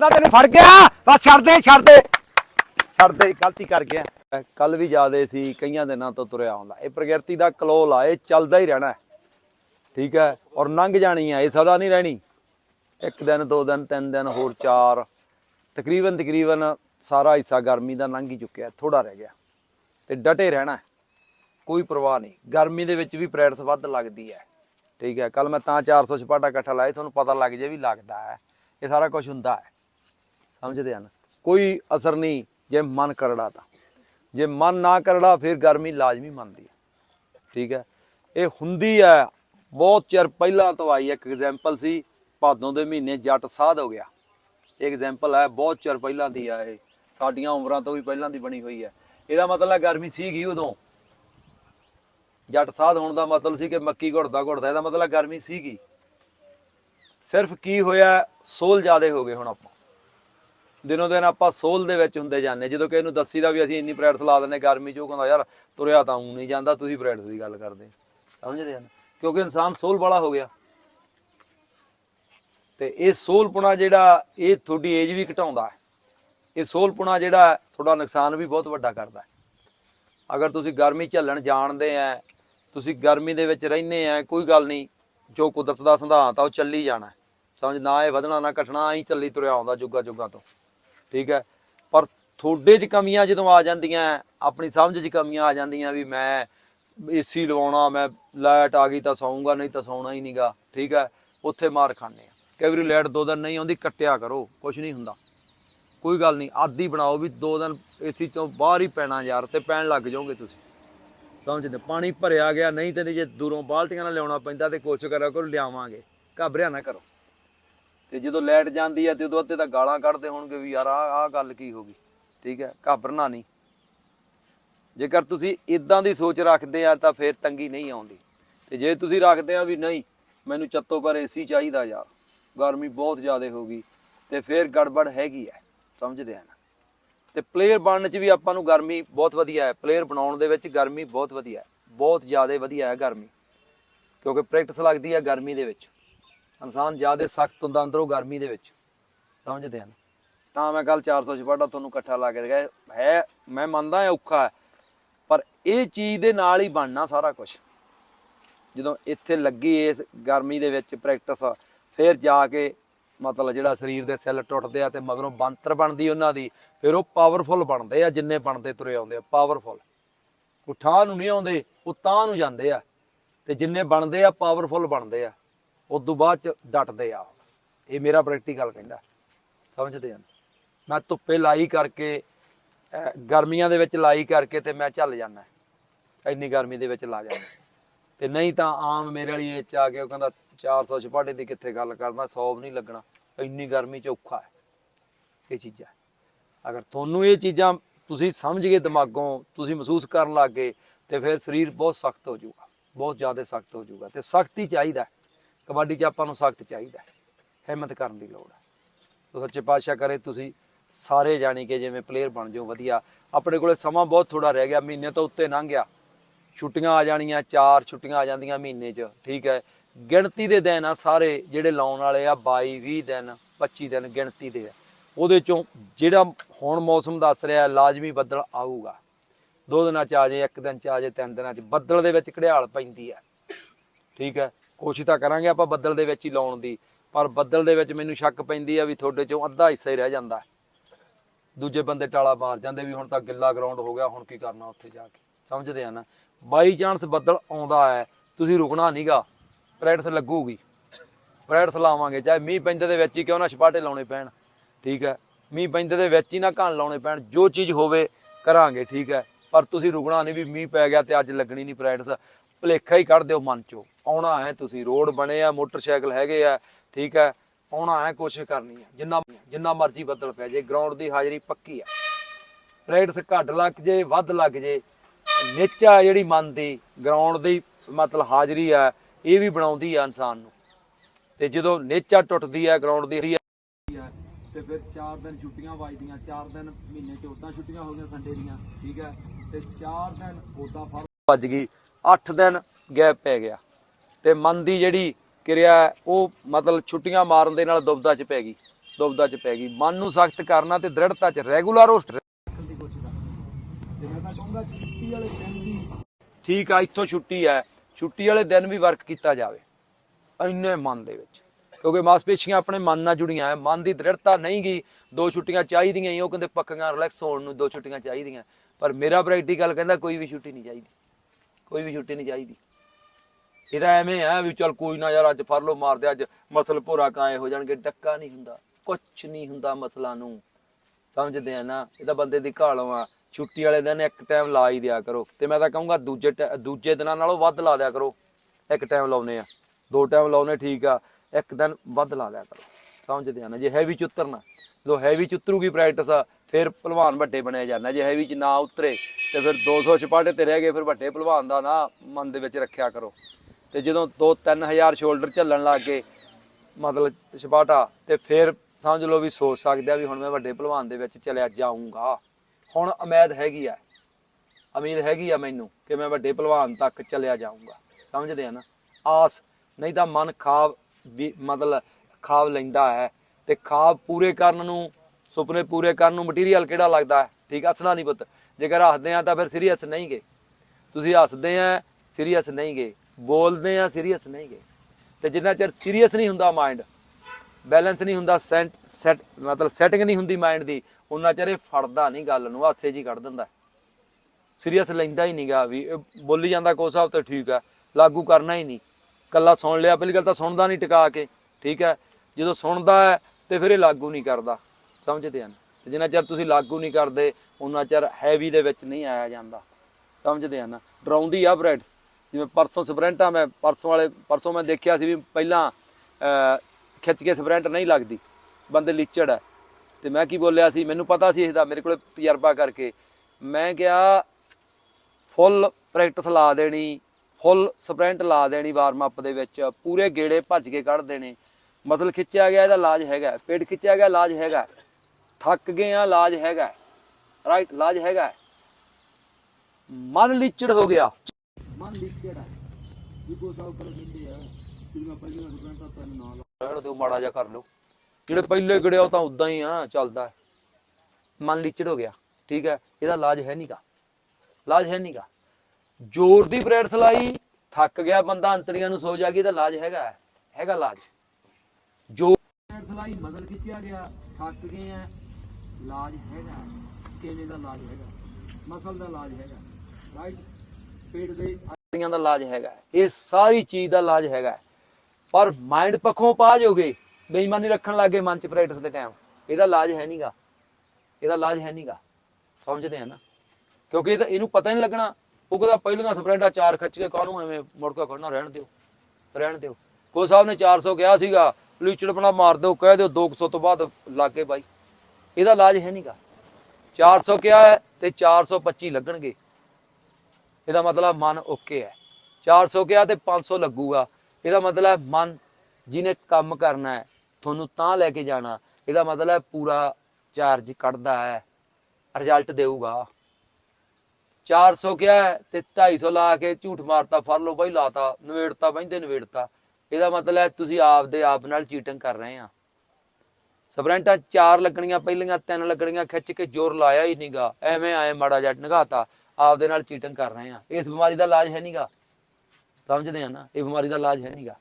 ਤਾਂ ਤੈਨੂੰ ਫੜ ਗਿਆ? ਬਸ ਛੱਡ ਦੇ ਛੱਡ ਦੇ। ਛੱਡ ਦੇ, ਗਲਤੀ ਕਰ ਗਿਆ। ਕੱਲ ਵੀ ਜਾਦੇ ਸੀ, ਕਈਆਂ ਦਿਨਾਂ ਤੋਂ ਤੁਰਿਆ ਆਉਂਦਾ ਇਹ ਪ੍ਰਕਿਰਤੀ ਦਾ ਕਲੋਲ ਆ, ਇਹ ਚੱਲਦਾ ਹੀ ਰਹਿਣਾ। ਠੀਕ ਹੈ? ਔਰ ਲੰਘ ਜਾਣੀ ਹੈ ਇਹ ਸਦਾ ਨਹੀਂ ਰਹਿਣੀ। ਇੱਕ ਦਿਨ, ਦੋ ਦਿਨ, ਤਿੰਨ ਦਿਨ, ਹੋਰ ਚਾਰ। ਤਕਰੀਬਨ ਤਕਰੀਬਨ ਸਾਰਾ ਹਿੱਸਾ ਗਰਮੀ ਦਾ ਲੰਘ ਹੀ ਚੁੱਕਿਆ ਥੋੜਾ ਰਹਿ ਗਿਆ। ਤੇ ਡਟੇ ਰਹਿਣਾ ਕੋਈ ਪਰਵਾਹ ਨਹੀਂ। ਗਰਮੀ ਦੇ ਵਿੱਚ ਵੀ ਪ੍ਰੈਕਟਿਸ ਵੱਧ ਲੱਗਦੀ ਹੈ। ਠੀਕ ਹੈ? ਕੱਲ ਮੈਂ ਤਾਂ 400 ਛਪਾਟਾ ਇਕੱਠਾ ਲਾਇਆ, ਤੁਹਾਨੂੰ ਪਤਾ ਲੱਗ ਜੇ ਵੀ ਲੱਗਦਾ ਹੈ। ਇਹ ਸਾਰਾ ਕੁਝ ਹੁੰਦਾ ਹੈ। ਸਮਝਦੇ ਹਨ। ਕੋਈ ਅਸਰ ਨਹੀਂ ਜੇ ਮਨ ਕਰੜਾ ਤਾਂ। ਜੇ ਮਨ ਨਾ ਕਰੜਾ, ਫਿਰ ਗਰਮੀ ਲਾਜ਼ਮੀ ਮੰਨਦੀ ਹੈ। ਠੀਕ ਹੈ? ਇਹ ਹੁੰਦੀ ਹੈ, ਬਹੁਤ ਚਿਰ ਪਹਿਲਾਂ ਤੋਂ ਆਈ ਇੱਕ ਐਗਜ਼ਾਮਪਲ ਸੀ, ਭਾਦੋਂ ਦੇ ਮਹੀਨੇ ਜੱਟ ਸਾਧ ਹੋ ਗਿਆ। ਇਹ ਐਗਜ਼ਾਮਪਲ ਹੈ, ਬਹੁਤ ਚਿਰ ਪਹਿਲਾਂ ਦੀ ਆ ਇਹ। ਸਾਡੀਆਂ ਉਮਰਾਂ ਤੋਂ ਵੀ ਪਹਿਲਾਂ ਦੀ ਬਣੀ ਹੋਈ ਹੈ। ਇਹਦਾ ਮਤਲਬ ਹੈ ਗਰਮੀ ਸੀਗੀ ਉਦੋਂ। ਜੱਟ ਸਾਧ ਹੋਣ ਦਾ ਮਤਲਬ ਸੀ ਕਿ ਮੱਕੀ ਘੁੜਦਾ ਘੁੜਦਾ ਇਹਦਾ ਮਤਲਬ ਗਰਮੀ ਸੀਗੀ। ਸਿਰਫ ਕੀ ਹੋਇਆ, ਸੋਲ ਜ਼ਿਆਦੇ ਹੋ ਗਏ ਹੁਣ ਆਪਾਂ। ਦਿਨੋ ਦਿਨ ਆਪਾਂ ਸੋਲ ਦੇ ਵਿੱਚ ਹੁੰਦੇ ਜਾਂਦੇ ਜਦੋਂ ਕਿ ਇਹਨੂੰ ਦੱਸੀ ਦਾ ਵੀ ਅਸੀਂ ਇੰਨੀ ਪ੍ਰੈਕਟਿਸ ਲਾ ਦਿੰਨੇ ਗਰਮੀ ਚ, ਉਹ ਕਹਿੰਦਾ, ਯਾਰ, ਤੁਰਿਆ ਤਾਂ ਉਂ ਨਹੀਂ ਜਾਂਦਾ, ਤੁਸੀਂ ਪ੍ਰੈਕਟਿਸ ਦੀ ਗੱਲ ਕਰਦੇ ਸਮਝਦੇ ਹਨ ਕਿਉਂਕਿ ਇਨਸਾਨ ਸੋਲ ਵਾਲਾ ਹੋ ਗਿਆ। ਤੇ ਇਹ ਸੋਲਪੁਣਾ ਜਿਹੜਾ, ਇਹ ਤੁਹਾਡੀ ਏਜ ਵੀ ਘਟਾਉਂਦਾ ਹੈ। ਇਹ ਸੋਲਪੁਣਾ ਜਿਹੜਾ, ਤੁਹਾਡਾ ਨੁਕਸਾਨ ਵੀ ਬਹੁਤ ਵੱਡਾ ਕਰਦਾ ਹੈ। ਅਗਰ ਤੁਸੀਂ ਗਰਮੀ ਝੱਲਣ ਜਾਣਦੇ ਆ, ਤੁਸੀਂ ਗਰਮੀ ਦੇ ਵਿੱਚ ਰਹਿੰਦੇ ਆ, ਕੋਈ ਗੱਲ ਨਹੀਂ, ਜੋ ਕੁਦਰਤ ਦਾ ਸਿਧਾਂਤ ਆ, ਉਹ ਚੱਲੀ ਜਾਣਾ ਸਮਝ, ਨਾ ਇਹ ਵਧਣਾ, ਨਾ ਘਟਣਾ, ਐਂ ਚੱਲੀ ਤੁਰਿਆ ਆਉਂਦਾ ਜੁਗਾ ਜੁਗਾ ਤੋਂ। ਠੀਕ ਹੈ? ਪਰ ਤੁਹਾਡੇ 'ਚ ਕਮੀਆਂ ਜਦੋਂ ਆ ਜਾਂਦੀਆਂ, ਆਪਣੀ ਸਮਝ 'ਚ ਕਮੀਆਂ ਆ ਜਾਂਦੀਆਂ ਵੀ ਮੈਂ ਏਸੀ ਲਵਾਉਣਾ, ਮੈਂ ਲਾਈਟ ਆ ਗਈ ਤਾਂ ਸੌਂਗਾ, ਨਹੀਂ ਤਾਂ ਸੌਣਾ ਹੀ ਨਹੀਂਗਾ, ਠੀਕ ਹੈ? ਉੱਥੇ ਮਾਰ ਖਾਂਦੇ ਆ। ਕਈ ਵਾਰੀ ਲਾਈਟ ਦੋ ਦਿਨ ਨਹੀਂ ਆਉਂਦੀ, ਕੱਟਿਆ ਕਰੋ ਕੁਝ ਨਹੀਂ ਹੁੰਦਾ। ਕੋਈ ਗੱਲ ਨਹੀਂ, ਆਦੀ ਬਣਾਓ ਵੀ ਦੋ ਦਿਨ ਏਸੀ ਤੋਂ ਬਾਹਰ ਹੀ ਪੈਣਾ ਯਾਰ, ਤੇ ਪੈਣ ਲੱਗ ਜਾਓਗੇ ਤੁਸੀਂ। ਸਮਝਦੇ ਪਾਣੀ ਭਰਿਆ ਗਿਆ, ਨਹੀਂ ਤੇ ਜੇ ਦੂਰੋਂ ਬਾਲਟੀਆਂ ਨਾਲ ਲਿਆਉਣਾ ਪੈਂਦਾ ਤੇ ਕੋਸ਼ਿਸ਼ ਕਰਿਆ ਕਰੋ, ਲਿਆਵਾਂਗੇ। ਘਬਰਿਆ ਨਾ ਕਰੋ। ਤੇ ਜਦੋਂ ਲਾਈਟ ਜਾਂਦੀ ਹੈ ਤੇ ਉਦੋਂ ਅੱਧੇ ਤਾਂ ਗਾਲਾਂ ਕੱਢਦੇ ਹੋਣਗੇ ਵੀ ਯਾਰ ਆਹ ਆਹ ਗੱਲ ਕੀ ਹੋ ਗਈ। ਠੀਕ ਹੈ, ਘਾਬਰਨਾ ਨਹੀਂ। ਜੇਕਰ ਤੁਸੀਂ ਇਦਾਂ ਦੀ ਸੋਚ ਰੱਖਦੇ ਆ ਤਾਂ ਫਿਰ ਤੰਗੀ ਨਹੀਂ ਆਉਂਦੀ। ਤੇ ਜੇ ਤੁਸੀਂ ਰੱਖਦੇ ਆ ਵੀ ਨਹੀਂ, ਮੈਨੂੰ ਚੱਤੋ ਪਰ ਏਸੀ ਚਾਹੀਦਾ ਯਾਰ, ਗਰਮੀ ਬਹੁਤ ਜ਼ਿਆਦਾ ਹੋ ਗਈ, ਤੇ ਫਿਰ ਗੜਬੜ ਹੈਗੀ ਹੈ, ਸਮਝਦੇ ਆ ਨਾ। ਤੇ ਪਲੇਅਰ ਬਣਨ ਚ ਵੀ ਆਪਾਂ ਨੂੰ ਗਰਮੀ ਬਹੁਤ ਵਧੀਆ ਹੈ। ਪਲੇਅਰ ਬਣਾਉਣ ਦੇ ਵਿੱਚ ਗਰਮੀ ਬਹੁਤ ਵਧੀਆ ਹੈ, ਬਹੁਤ ਜ਼ਿਆਦਾ ਵਧੀਆ ਹੈ ਗਰਮੀ। ਕਿਉਂਕਿ ਪ੍ਰੈਕਟਿਸ ਲੱਗਦੀ ਹੈ ਗਰਮੀ ਦੇ ਵਿੱਚ। ਇਨਸਾਨ ਜ਼ਿਆਦਾ ਸਖਤ ਹੁੰਦਾ ਅੰਦਰੋਂ ਗਰਮੀ ਦੇ ਵਿੱਚ। ਸਮਝਦੇ ਹਨ ਤਾਂ ਮੈਂ ਕੱਲ 400 ਛਪਾਟਾ ਤੁਹਾਨੂੰ ਇਕੱਠਾ ਲਾ ਕੇ ਦਿਖਾਇਆ। ਹੈ, ਮੈਂ ਮੰਨਦਾ ਹਾਂ, ਔਖਾ ਹੈ। ਪਰ ਇਹ ਚੀਜ਼ ਦੇ ਨਾਲ ਹੀ ਬਣਨਾ ਸਾਰਾ ਕੁਝ ਜਦੋਂ ਇੱਥੇ ਲੱਗੀ ਇਸ ਗਰਮੀ ਦੇ ਵਿੱਚ ਪ੍ਰੈਕਟਿਸ, ਫਿਰ ਜਾ ਕੇ ਮਤਲਬ ਜਿਹੜਾ ਸਰੀਰ ਦੇ ਸੈੱਲ ਟੁੱਟਦੇ ਆ ਤੇ ਮਗਰੋਂ ਬੰਤਰ ਬਣਦੀ ਉਹਨਾਂ ਦੀ। ਫਿਰ ਉਹ ਪਾਵਰਫੁਲ ਬਣਦੇ ਆ, ਜਿੰਨੇ ਬਣਦੇ ਤੁਰੇ ਆਉਂਦੇ ਆ ਪਾਵਰਫੁਲ ਉਠਾਂ ਨੂੰ ਨਹੀਂ ਆਉਂਦੇ, ਉਹ ਤਾਂ ਨੂੰ ਜਾਂਦੇ ਆ। ਤੇ ਜਿੰਨੇ ਬਣਦੇ ਆ ਪਾਵਰਫੁਲ ਬਣਦੇ ਆ। ਉਸ ਤੋਂ ਬਾਅਦ ਚ ਡਟਦੇ ਆ ਇਹ ਮੇਰਾ ਪ੍ਰੈਕਟੀਕਲ ਕਹਿੰਦਾ। ਸਮਝਦੇ ਆ ਮੈਂ ਧੁੱਪੇ ਲਾਈ ਕਰਕੇ ਗਰਮੀਆਂ ਦੇ ਵਿੱਚ ਲਾਈ ਕਰਕੇ ਤੇ ਮੈਂ ਚੱਲ ਜਾਂਦਾ। ਇੰਨੀ ਗਰਮੀ ਦੇ ਵਿੱਚ ਲਾ ਜਾਂਦਾ। ਤੇ ਨਹੀਂ ਤਾਂ ਆਮ ਮੇਰੇ ਵਾਲੀ ਏਜ ਚ ਆ ਕੇ ਉਹ ਕਹਿੰਦਾ 400 ਛਪਾਟੇ ਦੀ ਕਿੱਥੇ ਗੱਲ ਕਰਦਾ 100 ਵੀ ਨਹੀਂ ਲੱਗਣਾ। ਇੰਨੀ ਗਰਮੀ ਚ ਔਖਾ ਹੈ। ਇਹ ਚੀਜ਼ਾਂ ਅਗਰ ਤੁਹਾਨੂੰ ਇਹ ਚੀਜ਼ਾਂ ਤੁਸੀਂ ਸਮਝ ਗਏ ਦਿਮਾਗੋਂ, ਤੁਸੀਂ ਮਹਿਸੂਸ ਕਰਨ ਲੱਗ ਗਏ, ਤੇ ਫਿਰ ਸਰੀਰ ਬਹੁਤ ਸਖਤ ਹੋ ਜਾਊਗਾ। ਬਹੁਤ ਜ਼ਿਆਦਾ ਸਖਤ ਹੋ ਜਾਊਗਾ। ਤੇ ਸਖਤੀ ਚਾਹੀਦਾ ਕਬੱਡੀ 'ਚ ਆਪਾਂ ਨੂੰ ਸਖਤ ਚਾਹੀਦਾ ਹਿੰਮਤ ਕਰਨ ਦੀ ਲੋੜ ਹੈ। ਤੋ ਸੱਚੇ ਪਾਤਸ਼ਾਹ ਕਰੇ, ਤੁਸੀਂ ਸਾਰੇ ਜਾਣੀ ਕਿ ਜਿਵੇਂ ਪਲੇਅਰ ਬਣ ਜਾਓ, ਵਧੀਆ। ਆਪਣੇ ਕੋਲੇ ਸਮਾਂ ਬਹੁਤ ਥੋੜਾ ਰਹਿ ਗਿਆ, ਮਹੀਨੇ ਤੋਂ ਉੱਤੇ ਲੰਘ ਗਿਆ। ਛੁੱਟੀਆਂ ਆ ਜਾਣੀਆਂ, ਚਾਰ ਛੁੱਟੀਆਂ ਆ ਜਾਂਦੀਆਂ ਮਹੀਨੇ 'ਚ, ਠੀਕ ਹੈ। ਗਿਣਤੀ ਦੇ ਦਿਨ ਆ ਸਾਰੇ ਜਿਹੜੇ ਲਾਉਣ ਵਾਲੇ ਆ 22 20 ਦਿਨ 25 ਦਿਨ ਗਿਣਤੀ ਦੇ ਆ। ਉਹਦੇ ਚੋਂ ਜਿਹੜਾ ਹੁਣ ਮੌਸਮ ਦੱਸ ਰਿਹਾ, ਲਾਜ਼ਮੀ ਬੱਦਲ ਆਊਗਾ। ਦੋ ਦਿਨਾਂ ਚ ਆ ਜਾਏ, ਇੱਕ ਦਿਨ ਚ ਆ ਜੇ ਤਿੰਨ ਦਿਨਾਂ ਚ। ਬੱਦਲ ਦੇ ਵਿੱਚ ਘੜਿਆਲ ਪੈਂਦੀ ਹੈ। ਠੀਕ ਹੈ। ਕੋਸ਼ਿਸ਼ ਤਾਂ ਕਰਾਂਗੇ ਆਪਾਂ ਬੱਦਲ ਦੇ ਵਿੱਚ ਹੀ ਲਾਉਣ ਦੀ, ਪਰ ਬੱਦਲ ਦੇ ਵਿੱਚ ਮੈਨੂੰ ਸ਼ੱਕ ਪੈਂਦੀ ਆ ਵੀ ਤੁਹਾਡੇ ਚੋਂ ਅੱਧਾ ਹਿੱਸਾ ਹੀ ਰਹਿ ਜਾਂਦਾ। ਦੂਜੇ ਬੰਦੇ ਟਾਲਾ ਮਾਰ ਜਾਂਦੇ ਵੀ ਹੁਣ ਤਾਂ ਗਿੱਲਾ ਗਰਾਊਂਡ ਹੋ ਗਿਆ, ਹੁਣ ਕੀ ਕਰਨਾ ਉੱਥੇ ਜਾ ਕੇ? ਸਮਝਦੇ ਆ ਨਾ? ਬਾਈ ਚਾਂਸ ਬੱਦਲ ਆਉਂਦਾ ਹੈ, ਤੁਸੀਂ ਰੁਕਣਾ ਨਹੀਂਗਾ ਪ੍ਰੈਕਟਿਸ ਲੱਗੂਗੀ। ਪ੍ਰੈਕਟਿਸ ਲਾਵਾਂਗੇ, ਚਾਹੇ ਮੀਂਹ ਪੈਂਦੇ ਦੇ ਵਿੱਚ ਹੀ ਕਿਉਂ ਨਾ ਛਪਾਟੇ ਲਾਉਣੇ ਪੈਣ, ਠੀਕ ਹੈ? ਮੀਂਹ ਪੈਂਦੇ ਦੇ ਵਿੱਚ ਹੀ ਨਾ ਘਣ ਲਾਉਣੇ ਪੈਣ, ਜੋ ਚੀਜ਼ ਹੋਵੇ ਕਰਾਂਗੇ, ਠੀਕ ਹੈ? ਪਰ ਤੁਸੀਂ ਰੁਕਣਾ ਨਹੀਂ ਵੀ ਮੀਂਹ ਪੈ ਗਿਆ ਤੇ ਅੱਜ ਲੱਗਣੀ ਨਹੀਂ ਪ੍ਰੈਕਟਿਸ ਭੁਲੇਖਾ ਹੀ ਕੱਢ ਦਿਓ ਮਨ ਚੋਂ। ਆਉਣਾ ਹੈ ਤੁਸੀਂ, ਰੋਡ ਬਣੇ ਆ, ਮੋਟਰਸਾਈਕਲ ਹੈਗੇ ਆ, ਠੀਕ ਹੈ, ਆਉਣਾ ਹੈ ਕੋਸ਼ਿਸ਼ ਕਰਨੀ ਹੈ। ਜਿੰਨਾ ਜਿੰਨਾ ਮਰਜ਼ੀ ਬੱਦਲ ਪੈ ਜੇ ਗਰਾਊਂਡ ਦੀ ਹਾਜ਼ਰੀ ਪੱਕੀ ਹੈ ਪ੍ਰੈਕਟਿਸ ਘੱਟ ਲੱਗ ਜੇ, ਵੱਧ ਲੱਗ ਜੇ, ਨਿਚਾ ਜਿਹੜੀ ਮਨ ਦੀ ਗਰਾਊਂਡ ਦੀ ਮਤਲਬ ਹਾਜ਼ਰੀ ਆ, ਇਹ ਵੀ ਬਣਾਉਂਦੀ ਆ ਇਨਸਾਨ ਨੂੰ। ਤੇ ਜਦੋਂ ਨੇਚਾ ਟੁੱਟਦੀ ਹੈ ਗਰਾਊਂਡ ਦੀ ਤੇ ਫਿਰ 4 ਦਿਨ ਛੁੱਟੀਆਂ ਵੱਜਦੀਆਂ 4 ਦਿਨ ਮਹੀਨੇ ਚ ਉਦਾਂ ਛੁੱਟੀਆਂ ਹੋ ਗਈਆਂ ਸੰਡੇ ਦੀਆਂ, ਠੀਕ ਹੈ, ਤੇ 4 ਦਿਨ ਉਦਾਂ ਫੜ ਵੱਜ ਗਈ। 8 ਦਿਨ ਗੈਪ ਪੈ ਗਿਆ। ਤੇ ਮਨ ਦੀ ਜਿਹੜੀ ਕਿਰਿਆ ਹੈ, ਉਹ ਮਤਲਬ ਛੁੱਟੀਆਂ ਮਾਰਨ ਦੇ ਨਾਲ ਦੁਬਦਾ ਚ ਪੈ ਗਈ ਦੁਬਦਾ ਚ ਪੈ ਗਈ। ਮਨ ਨੂੰ ਸਖਤ ਕਰਨਾ ਤੇ ਦ੍ਰਿੜਤਾ ਚ ਰੈਗੂਲਰ ਹੋਸਟ ਠੀਕ ਆ ਇੱਥੋਂ ਛੁੱਟੀ ਹੈ। ਛੁੱਟੀ ਵਾਲੇ ਦਿਨ ਵੀ ਵਰਕ ਕੀਤਾ ਜਾਵੇ ਇੰਨੇ ਮਨ ਦੇ ਵਿੱਚ। ਕਿਉਂਕਿ ਮਾਸਪੇਸ਼ੀਆਂ ਆਪਣੇ ਮਨ ਨਾਲ ਜੁੜੀਆਂ ਹੈ। ਮਨ ਦੀ ਦ੍ਰਿੜਤਾ ਨਹੀਂ ਗਈ ਦੋ ਛੁੱਟੀਆਂ ਚਾਹੀਦੀਆਂ ਹੀ ਉਹ ਕਹਿੰਦੇ ਪੱਕੀਆਂ ਰਿਲੈਕਸ ਹੋਣ ਨੂੰ ਦੋ ਛੁੱਟੀਆਂ ਚਾਹੀਦੀਆਂ। ਪਰ ਮੇਰਾ ਪ੍ਰੈਕਟੀਕਲ ਕਹਿੰਦਾ ਕੋਈ ਵੀ ਛੁੱਟੀ ਨਹੀਂ ਚਾਹੀਦੀ। ਕੋਈ ਵੀ ਛੁੱਟੀ ਨਹੀਂ ਚਾਹੀਦੀ। ਇਹਦਾ ਐਵੇਂ ਆ ਵੀ ਚਲ ਕੋਈ ਨਾ ਯਾਰ ਅੱਜ ਫੜ ਲਓ ਮਾਰਦੇ ਅੱਜ ਮਸਲ ਭੋਰਾ ਕਾਏ ਹੋ ਜਾਣਗੇ, ਡੱਕਾ ਨਹੀਂ ਹੁੰਦਾ, ਕੁਛ ਨਹੀਂ ਹੁੰਦਾ ਮਸਲਾ ਨੂੰ। ਸਮਝਦੇ ਆ ਨਾ, ਇਹ ਤਾਂ ਬੰਦੇ ਦੀ ਘਾਲੋਂ ਆ। ਛੁੱਟੀ ਵਾਲੇ ਦਿਨ ਇੱਕ ਟਾਈਮ ਲਾ ਹੀ ਦਿਆ ਕਰੋ। ਤੇ ਮੈਂ ਤਾਂ ਕਹੂੰਗਾ ਦੂਜੇ ਟੈ- ਦੂਜੇ ਦਿਨਾਂ ਨਾਲੋਂ ਵੱਧ ਲਾ ਦਿਆ ਕਰੋ। ਇੱਕ ਟਾਈਮ ਲਾਉਨੇ ਆ, ਦੋ ਟਾਈਮ ਲਾਉਨੇ ਠੀਕ ਆ, ਇੱਕ ਦਿਨ ਵੱਧ ਲਾ ਲਿਆ ਕਰੋ। ਸਮਝਦੇ ਆ ਨਾ, ਜੇ ਹੈਵੀ ਚ ਉਤਰਨਾ ਜਦੋਂ ਹੈਵੀ ਚ ਉਤਰੂਗੀ ਪ੍ਰੈਕਟਿਸ ਆ ਫਿਰ ਪਹਿਲਵਾਨ ਵੱਡੇ ਬਣਿਆ ਜਾਂਦਾ, ਜੇ ਹੈਵੀ ਚ ਨਾ ਉਤਰੇ ਤੇ ਫਿਰ 200 ਛਪਾਟੇ ਤੇ ਰਹਿ ਗਏ, ਫਿਰ ਵੱਡੇ ਪਹਿਲਵਾਨ ਦਾ ਨਾ ਮਨ ਦੇ ਵਿੱਚ ਰੱਖਿਆ ਕਰੋ। ਤੇ ਜਦੋਂ 2-3000 ਸ਼ੋਲਡਰ ਝੱਲਣ ਲੱਗ ਗਏ, ਮਤਲਬ ਛਪਾਟਾ, ਤੇ ਫਿਰ ਸਮਝ ਲਓ ਵੀ ਸੋਚ ਸਕਦੇ ਆ ਵੀ ਹੁਣ ਮੈਂ ਵੱਡੇ ਪਹਿਲਵਾਨ ਦੇ ਵਿੱਚ ਚਲਿਆ ਜਾਊਂਗਾ। ਹੁਣ ਉਮੀਦ ਹੈਗੀ ਆ, ਉਮੀਦ ਹੈਗੀ ਆ ਮੈਨੂੰ ਕਿ ਮੈਂ ਵੱਡੇ ਪਹਿਲਵਾਨ ਤੱਕ ਚਲਿਆ ਜਾਊਂਗਾ। ਸਮਝਦੇ ਆ ਨਾ? ਆਸ, ਨਹੀਂ ਤਾਂ ਮਨ ਖਾਬ ਵੀ, ਮਤਲਬ ਖਾਬ ਲੈਂਦਾ ਹੈ ਤੇ ਖਾਬ ਪੂਰੇ ਕਰਨ ਨੂੰ ਸੁਪਨੇ ਪੂਰੇ ਕਰਨ ਨੂੰ ਮਟੀਰੀਅਲ ਕਿਹੜਾ ਲੱਗਦਾ? ਹੈ ਠੀਕ ਹੱਸਣਾ ਨਹੀਂ ਪੁੱਤ। ਜੇਕਰ ਹੱਸਦੇ ਆ ਤਾਂ ਫਿਰ ਸੀਰੀਅਸ ਨਹੀਂ ਗਏ ਤੁਸੀਂ ਹੱਸਦੇ ਆ ਸੀਰੀਅਸ ਨਹੀਂ ਗਏ ਬੋਲਦੇ ਆ ਸੀਰੀਅਸ ਨਹੀਂ ਗਏ ਤੇ ਜਿੰਨਾ ਚਿਰ ਸੀਰੀਅਸ ਨਹੀਂ ਹੁੰਦਾ ਮਾਈਂਡ ਬੈਲੈਂਸ ਨਹੀਂ ਹੁੰਦਾ ਸੈਂਟ ਸੈਟ ਮਤਲਬ ਸੈਟਿੰਗ ਨਹੀਂ ਹੁੰਦੀ ਮਾਈਂਡ ਦੀ ਉਹਨਾਂ ਚਿਰ ਇਹ ਫੜਦਾ ਨਹੀਂ ਗੱਲ ਨੂੰ, ਹਾਸੇ ਜੀ ਕੱਢ ਦਿੰਦਾ। ਸੀਰੀਅਸ ਲੈਂਦਾ ਹੀ ਨਹੀਂਗਾ ਵੀ, ਇਹ ਬੋਲੀ ਜਾਂਦਾ ਕੋ ਸਾਹਿਬ ਤੇ ਠੀਕ ਹੈ ਲਾਗੂ ਕਰਨਾ ਹੀ ਨਹੀਂ ਕੱਲਾ ਸੁਣ ਲਿਆ, ਪਹਿਲੀ ਗੱਲ ਤਾਂ ਸੁਣਦਾ ਨਹੀਂ ਟਿਕਾ ਕੇ, ਠੀਕ ਹੈ ਜਦੋਂ ਸੁਣਦਾ ਹੈ ਤੇ ਫਿਰ ਇਹ ਲਾਗੂ ਨਹੀਂ ਕਰਦਾ। ਸਮਝਦੇ ਹਨ। ਤੇ ਜਿੰਨਾ ਚਿਰ ਤੁਸੀਂ ਲਾਗੂ ਨਹੀਂ ਕਰਦੇ ਉਹਨਾਂ ਚਿਰ ਹੈਵੀ ਦੇ ਵਿੱਚ ਨਹੀਂ ਆਇਆ ਜਾਂਦਾ। ਸਮਝਦੇ ਹਨ। ਡਰਾਉਂਦੀ ਆ ਬ੍ਰੈਡ ਜਿਵੇਂ ਪਰਸੋਂ ਸਪ੍ਰਿੰਟਾਂ ਮੈਂ, ਪਰਸੋਂ ਵਾਲੇ, ਪਰਸੋਂ ਮੈਂ ਦੇਖਿਆ ਸੀ ਵੀ ਪਹਿਲਾਂ ਖਿੱਚ ਕੇ ਸਪ੍ਰਿੰਟ ਨਹੀਂ ਲੱਗਦੀ। ਬੰਦੇ ਲੀਚੜ ਹੈ ਤੇ ਮੈਂ ਕੀ ਬੋਲਿਆ ਸੀ, ਮੈਨੂੰ ਪਤਾ ਸੀ ਇਸ ਦਾ ਮੇਰੇ ਕੋਲ ਤਜਰਬਾ ਕਰਕੇ। ਮੈਂ ਕਿਹਾ, ਫੁੱਲ ਪ੍ਰੈਕਟਿਸ ਲਾ ਦੇਣੀ, ਫੁੱਲ ਸਪ੍ਰਿੰਟ ਲਾ ਦੇਣੀ ਵਾਰਮ ਅਪ ਦੇ ਵਿੱਚ। ਪੂਰੇ ਗੇੜੇ ਭੱਜ ਕੇ ਕੱਢ ਦੇਣੇ। ਮਸਲ ਖਿੱਚਿਆ ਗਿਆ, ਇਹਦਾ ਇਲਾਜ ਹੈਗਾ। ਪੇਟ ਖਿੱਚਿਆ ਗਿਆ, ਇਲਾਜ ਹੈਗਾ। ਥੱਕ ਗਏ ਆ ਇਲਾਜ ਹੈਗਾ ਰਾਈਟ ਇਲਾਜ ਹੈਗਾ ਮਨ ਲੀਚੜ ਹੋ ਗਿਆ। ਮਨ ਲੀਚੜ ਹੈ। ਜਿੱਕੋ ਸਾਹ ਕਰ ਦਿੰਦੇ ਆ ਕਿ ਮੈਂ ਪਹਿਲੇ ਵਾਰ ਸਪ੍ਰਿੰਟ ਤਾਂ ਨਾ ਰਹਿਣ ਦਿਓ ਮਾੜਾ ਜਿਹਾ ਕਰ ਲਓ। ਜਿਹੜੇ ਪਹਿਲੇ ਗੜਿਆ ਤਾਂ ਉਦਾਂ ਹੀ ਆ ਚੱਲਦਾ ਹੈ। ਮਨ ਲੀਚੜ ਹੋ ਗਿਆ। ਠੀਕ ਹੈ ਇਹਦਾ ਇਲਾਜ ਹੈ ਨਹੀਂਗਾ ਇਲਾਜ ਹੈ ਨਹੀਂਗਾ ਜ਼ੋਰ ਦੀ ਪ੍ਰੈਕਟਿਸ ਲਾਈ ਥੱਕ ਗਿਆ ਬੰਦਾ ਅੰਤੜੀਆਂ ਨੂੰ ਸੋ ਜਾ ਗਈ ਤਾਂ ਇਲਾਜ ਹੈਗਾ। ਹੈਗਾ ਇਲਾਜ। ਜੋ ਪ੍ਰੈਕਟਿਸ ਲਾਈ ਮਸਲ ਖਿੱਚਿਆ ਗਿਆ ਥੱਕ ਗਏ ਆ ਇਲਾਜ ਹੈਗਾ। ਕਿਵੇਂ ਦਾ ਇਲਾਜ ਹੈਗਾ? ਮਸਲ ਦਾ ਇਲਾਜ ਹੈਗਾ। ਰਾਈਟ ਪੇਟ ਦੇ ਅੰਤੜੀਆਂ ਦਾ ਇਲਾਜ ਹੈਗਾ। ਇਹ ਸਾਰੀ ਚੀਜ਼ ਦਾ ਇਲਾਜ ਹੈਗਾ। ਪਰ ਮਾਈਂਡ ਪੱਖੋਂ ਪਾ ਜਾਓਗੇ ਬੇਈਮਾਨੀ ਰੱਖਣ ਲੱਗੇ ਮਨ ਚ ਪ੍ਰੈਕਟਿਸ ਦੇ ਟਾਈਮ ਇਹਦਾ ਇਲਾਜ ਹੈ ਨਹੀਂਗਾ ਇਹਦਾ ਇਲਾਜ ਹੈ ਨਹੀਂਗਾ ਸਮਝਦੇ ਆ ਨਾ? ਕਿਉਂਕਿ ਇਹ ਤਾਂ ਇਹਨੂੰ ਪਤਾ ਨਹੀਂ ਲੱਗਣਾ। ਉਹ ਕਹਿੰਦਾ ਪਹਿਲੀਆਂ ਸਪ੍ਰਿੰਟਾਂ ਚਾਰ ਖੱਚ ਕੇ ਕਾਹਨੂੰ ਐਵੇਂ ਮੁੜ ਕੇ ਖੜਨਾ ਰਹਿਣ ਦਿਓ। ਰਹਿਣ ਦਿਓ। ਕੋ ਸਾਹਿਬ ਨੇ 400 ਕਿਹਾ ਸੀਗਾ, ਲੀਚੜਪਣਾ ਮਾਰ ਦਿਓ, ਕਹਿ ਦਿਓ 200 ਤੋਂ ਬਾਅਦ ਲਾਗੇ ਬਾਈ। ਇਹਦਾ ਇਲਾਜ ਹੈ ਨਹੀਂਗਾ 400 ਕਿਹਾ ਹੈ ਤੇ 425 ਲੱਗਣਗੇ। ਇਹਦਾ ਮਤਲਬ ਮਨ ਓਕੇ ਹੈ। 400 ਕਿਹਾ ਤੇ 500 ਲੱਗੂਗਾ। ਇਹਦਾ ਮਤਲਬ ਮਨ ਜਿਹਨੇ ਕੰਮ ਕਰਨਾ ਹੈ, ਤੁਹਾਨੂੰ ਤਾਂ ਲੈ ਕੇ ਜਾਣਾ। ਇਹਦਾ ਮਤਲਬ ਪੂਰਾ ਚਾਰਜ ਕੱਢਦਾ ਹੈ ਰਿਜ਼ਲਟ ਦੇਊਗਾ। 400 ਕਿਹਾ ਹੈ ਤੇ 250 ਲਾ ਕੇ ਝੂਠ ਮਾਰਤਾ, ਫੜ ਲਓ ਬਾਈ ਲਾਤਾ ਨਵੇੜਤਾ ਬੈਂਦੇ ਨਵੇੜਤਾ ਇਹਦਾ ਮਤਲਬ ਹੈ ਤੁਸੀਂ ਆਪਦੇ ਆਪ ਨਾਲ ਚੀਟਿੰਗ ਕਰ ਰਹੇ ਆ। ਸਪਰੈਂਟਾਂ ਚਾਰ ਲੱਗਣੀਆਂ, ਪਹਿਲੀਆਂ ਤਿੰਨ ਲੱਗਣੀਆਂ, ਖਿੱਚ ਕੇ ਜ਼ੋਰ ਲਾਇਆ ਹੀ ਨਹੀਂਗਾ ਐਵੇਂ ਆਏ ਮਾੜਾ ਜਿਹਾ ਨਗਾਤਾ, ਆਪਦੇ ਨਾਲ ਚੀਟਿੰਗ ਕਰ ਰਹੇ ਆ ਇਸ ਬਿਮਾਰੀ ਦਾ ਇਲਾਜ ਹੈ ਨਹੀਂਗਾ ਸਮਝਦੇ ਆ ਨਾ, ਇਹ ਬਿਮਾਰੀ ਦਾ ਇਲਾਜ ਹੈ ਨਹੀਂਗਾ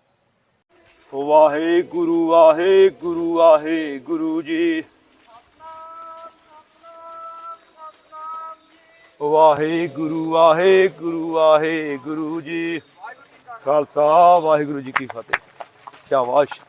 ਵਾਹਿਗੁਰੂ ਵਾਹਿਗੁਰੂ ਵਾਹਿਗੁਰੂ ਜੀ। ਵਾਹਿਗੁਰੂ ਵਾਹਿਗੁਰੂ ਵਾਹਿਗੁਰੂ ਜੀ। ਖਾਲਸਾ, ਵਾਹਿਗੁਰੂ ਜੀ ਕੀ ਫਤਿਹ। ਸ਼ਾਬਾਸ਼।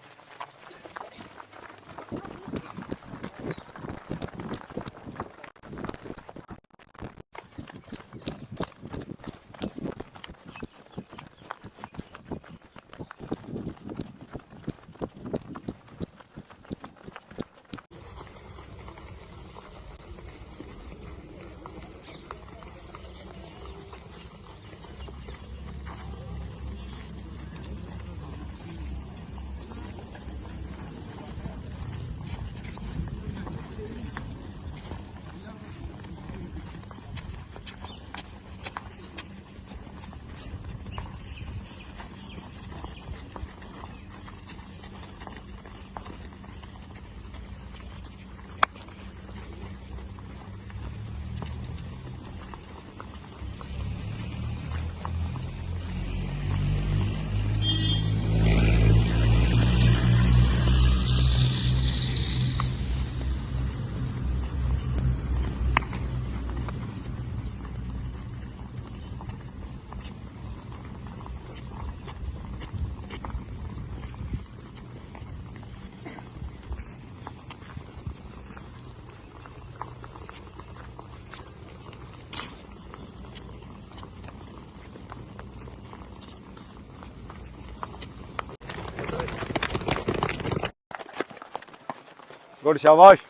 Konuş yavaş.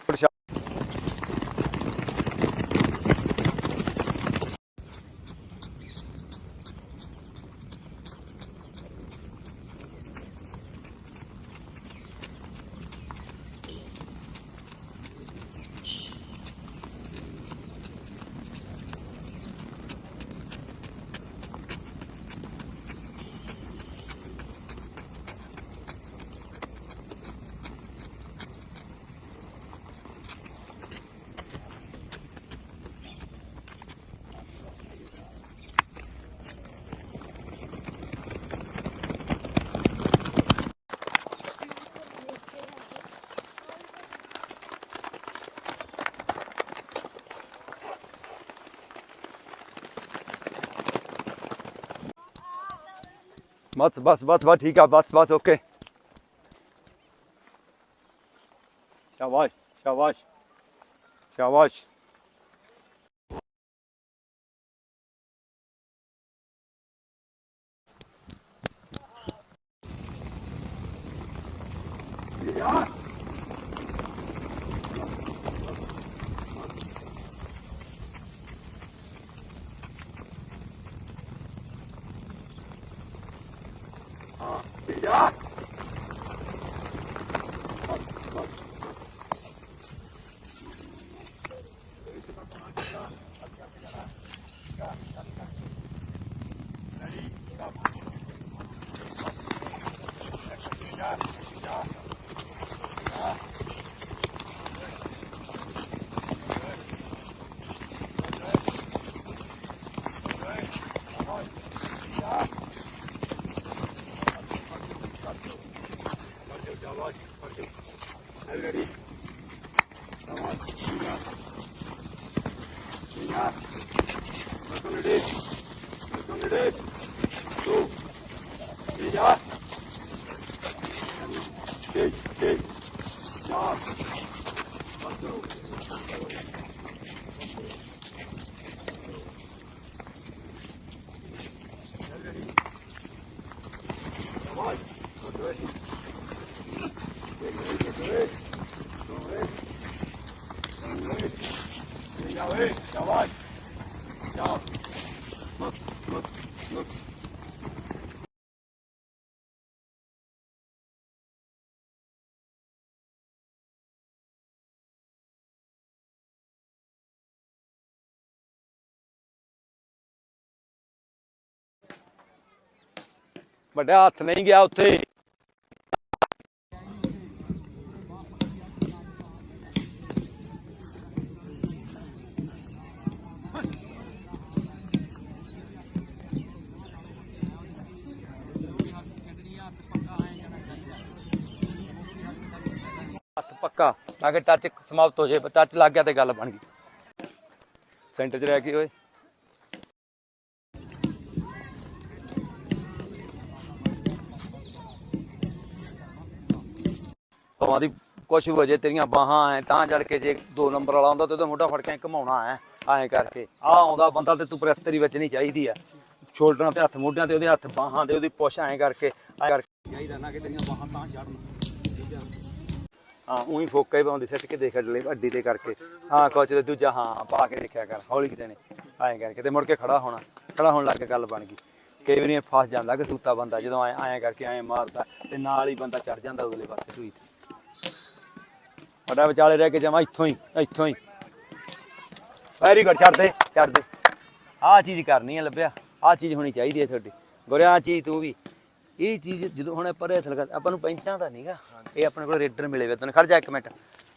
ਗੁੱਡ ਸ਼ਾਬਾਸ਼ ਗੁੱਡ ਸ਼ਾ ਬਸ ਬਸ ਬਸ ਬਸ ਠੀਕ ਆ ਬਸ ਬਸ ਓਕੇ ਸ਼ਾਬਾਸ਼ ਸ਼ਾਬਾਸ਼ ਸ਼ਾਬਾਸ਼ ਵੱਡਾ ਹੱਥ ਨਹੀਂ ਗਿਆ ਉੱਥੇ। ਤਾਂ ਕਿ ਟੱਚ ਸਮਾਪਤ ਹੋ ਜਾਏ ਟੱਚ ਲੱਗ ਗਿਆ ਤੇ ਗੱਲ ਬਣ ਗਈ। ਸੈਂਟਰ 'ਚ ਰਹਿ ਕੇ ਓਏ। ਭਾਵਾਂ ਦੀ ਕੁਛ ਵੀ ਵਜੇ ਤੇਰੀਆਂ ਬਾਹਾਂ ਐ ਤਾਂ ਜੜ ਕੇ ਜੇ ਦੋ ਨੰਬਰ ਵਾਲਾ ਆਉਂਦਾ ਤੇ ਉਹਦਾ ਮੋਢਾ ਫੜ ਕੇ ਐਂ ਘੁਮਾਉਣਾ ਐ ਕਰਕੇ। ਆ ਆਉਂਦਾ ਬੰਦਾ ਤੇ ਤੂੰ ਪ੍ਰੈਸ ਤੇਰੀ ਵਿੱਚ ਨਹੀਂ ਚਾਹੀਦੀ ਆ ਸ਼ੋਲਡਰਾਂ ਤੇ ਹੱਥ, ਮੋਢਿਆਂ ਤੇ, ਉਹਦੇ ਹੱਥ, ਬਾਹਾਂ ਤੇ ਉਹਦੀ ਪੁੱਛ ਐਂ ਕਰਕੇ ਐਂ ਕਰਕੇ। ਚਾਹੀਦਾ ਨਾ ਕਿ ਤੇਰੀਆਂ ਬਾਹਾਂ ਤਾਂ ਚੜਨ ਹਾਂ, ਉਹੀ ਫੋਕਾ ਹੀ ਪਾਉਂਦੀ, ਸੱਟ ਕੇ ਦੇਖ ਲੈ ਅੱਡੀ ਤੇ ਕਰਕੇ। ਹਾਂ ਕੋਚ ਤੇ ਦੂਜਾ, ਹਾਂ, ਪਾ ਕੇ ਦੇਖਿਆ ਕਰ, ਹੌਲੀ ਕਿਤੇ ਨੇ। ਐਂ ਕਰਕੇ, ਤੇ ਮੁੜ ਕੇ ਖੜਾ ਹੋਣਾ, ਖੜਾ ਹੋਣ ਲੱਗ ਕੇ ਗੱਲ ਬਣ ਗਈ। ਕਈ ਵਾਰੀ ਫਸ ਜਾਂਦਾ, ਕਿ ਸੂਤਾ ਬੰਦਾ, ਜਦੋਂ ਐਂ ਐਂ ਕਰਕੇ ਐਂ ਮਾਰਦਾ, ਤੇ ਨਾਲ ਹੀ ਬੰਦਾ ਚੜ ਜਾਂਦਾ ਅਗਲੇ ਪਾਸੇ ਢੂਈ ਤੇ। ਵੱਡਾ ਵਿਚਾਲੇ ਰਹਿ ਕੇ ਜਮਾ ਇੱਥੋਂ ਹੀ ਇੱਥੋਂ ਹੀ। ਵੈਰੀ ਗੁੱਡ ਛੱਡ ਦੇ ਛੱਡ ਦੇ। ਆਹ ਚੀਜ਼ ਕਰਨੀ ਹੈ ਲੱਭਿਆ। ਆਹ ਚੀਜ਼ ਹੋਣੀ ਚਾਹੀਦੀ ਹੈ ਤੁਹਾਡੀ। ਗੁਰਿਆ ਆਹ ਚੀਜ਼ ਤੂੰ ਵੀ। ਇਹ ਚੀਜ਼ ਜਦੋਂ ਹੁਣ ਆਪਾਂ ਅਸਲ ਗੱਲ ਆਪਾਂ ਨੂੰ ਪੈਂਟਾਂ ਦਾ ਨਹੀਂਗਾ ਇਹ ਆਪਣੇ ਕੋਲ ਰੇਡਰ ਮਿਲੇ ਵੇ ਤੈਨੂੰ ਖੜ ਜਾ ਇੱਕ ਮਿੰਟ।